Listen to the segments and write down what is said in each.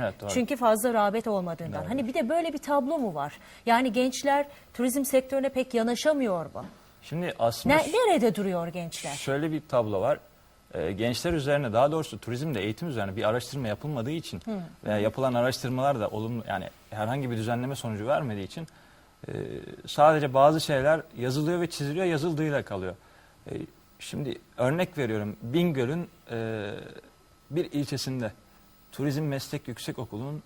Evet, doğru. Çünkü fazla rağbet olmadığından. Hani bir de böyle bir tablo mu var? Yani gençler turizm sektörüne pek yanaşamıyor mu? Şimdi aslında Ne, nerede duruyor gençler? şöyle bir tablo var. Ee, gençler üzerine daha doğrusu turizmde eğitim üzerine bir araştırma yapılmadığı için veya yapılan araştırmalar da olumlu yani herhangi bir düzenleme sonucu vermediği için e, sadece bazı şeyler yazılıyor ve çiziliyor yazıldığıyla kalıyor. E, şimdi örnek veriyorum Bingöl'ün e, bir ilçesinde Turizm Meslek Yüksekokulu'nun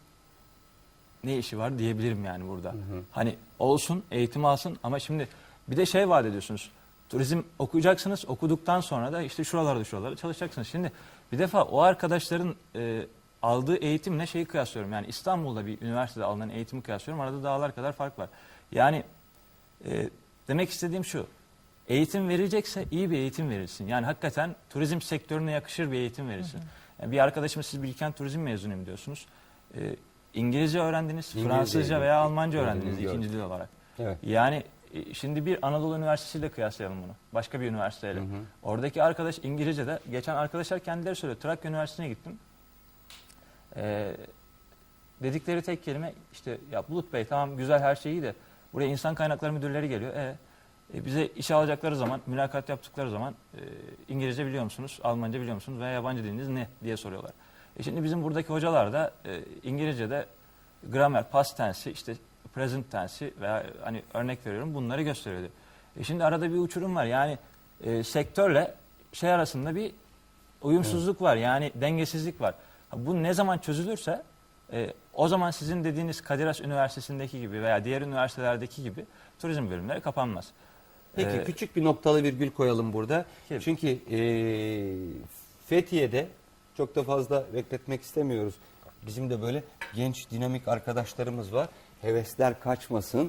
ne işi var diyebilirim yani burada. Hani olsun, eğitim alsın ama şimdi bir de şey vaat ediyorsunuz. Turizm okuyacaksınız, okuduktan sonra da işte şuralarda şuralarda çalışacaksınız. Şimdi bir defa o arkadaşların e, aldığı eğitimle şeyi kıyaslıyorum. Yani İstanbul'da bir üniversitede alınan eğitimi kıyaslıyorum. Arada dağlar kadar fark var. Yani e, demek istediğim şu. Eğitim verilecekse iyi bir eğitim verilsin. Yani hakikaten turizm sektörüne yakışır bir eğitim verilsin. Yani bir arkadaşımız siz Bilkent Turizm mezunuyum diyorsunuz. E, İngilizce öğrendiniz, İngilizce, Fransızca veya Almanca öğrendiniz İngilizce ikinci dil olarak. Evet. Yani e, şimdi bir Anadolu Üniversitesi ile kıyaslayalım bunu. Başka bir üniversiteyle. Oradaki arkadaş İngilizce'de, geçen arkadaşlar kendileri söylüyor. Trakya Üniversitesi'ne gittim. Ee, dedikleri tek kelime işte ya Bulut Bey tamam güzel her şey iyi de buraya insan kaynakları müdürleri geliyor. E, e, bize işe alacakları zaman, mülakat yaptıkları zaman e, İngilizce biliyor musunuz, Almanca biliyor musunuz veya yabancı diliniz ne diye soruyorlar. E şimdi bizim buradaki hocalar da e, İngilizce'de gramer, past tense'i, işte present tense'i veya hani örnek veriyorum bunları gösteriyordu. E şimdi arada bir uçurum var. Yani e, sektörle şey arasında bir uyumsuzluk var. Yani dengesizlik var. Bu ne zaman çözülürse e, o zaman sizin dediğiniz Kadir Has Üniversitesi'ndeki gibi veya diğer üniversitelerdeki gibi turizm bölümleri kapanmaz. Peki Ee, küçük bir noktalı virgül koyalım burada. Tabii. Çünkü e, Fethiye'de çok da fazla bekletmek istemiyoruz. Bizim de böyle genç dinamik arkadaşlarımız var. Hevesler kaçmasın.